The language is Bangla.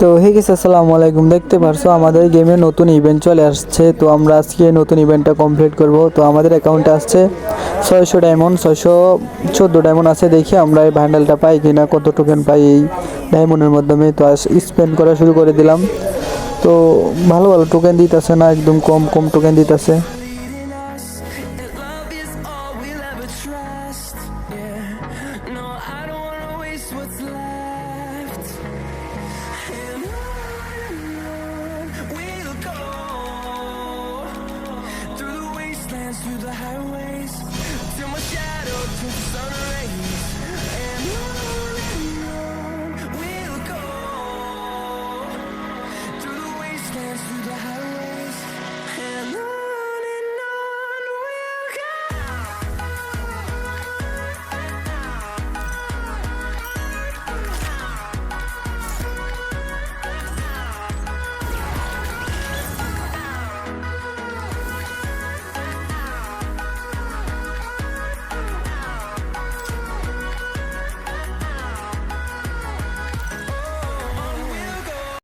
তো হে গেছে আসসালামু আলাইকুম। দেখতে পারছ, আমাদের গেমে নতুন ইভেন্ট চলে আসছে। তো, আমরা আজকে নতুন ইভেন্টটা কমপ্লিট করব। তো, আমাদের অ্যাকাউন্টে আসছে ছয়শো ডায়মন্ড ছয়শো চোদ্দ ডায়মন্ড আছে। দেখি আমরা এই ভ্যান্ডেলটা পাই কি না কত টোকেন পাই এই ডায়মন্ডের মাধ্যমে। তো স্পেন্ড করা শুরু করে দিলাম। তো, ভালো ভালো টোকেন দিতেছে না, একদম কম কম টোকেন দিতেছে। What's left. through the highways till my shadow turns to sun.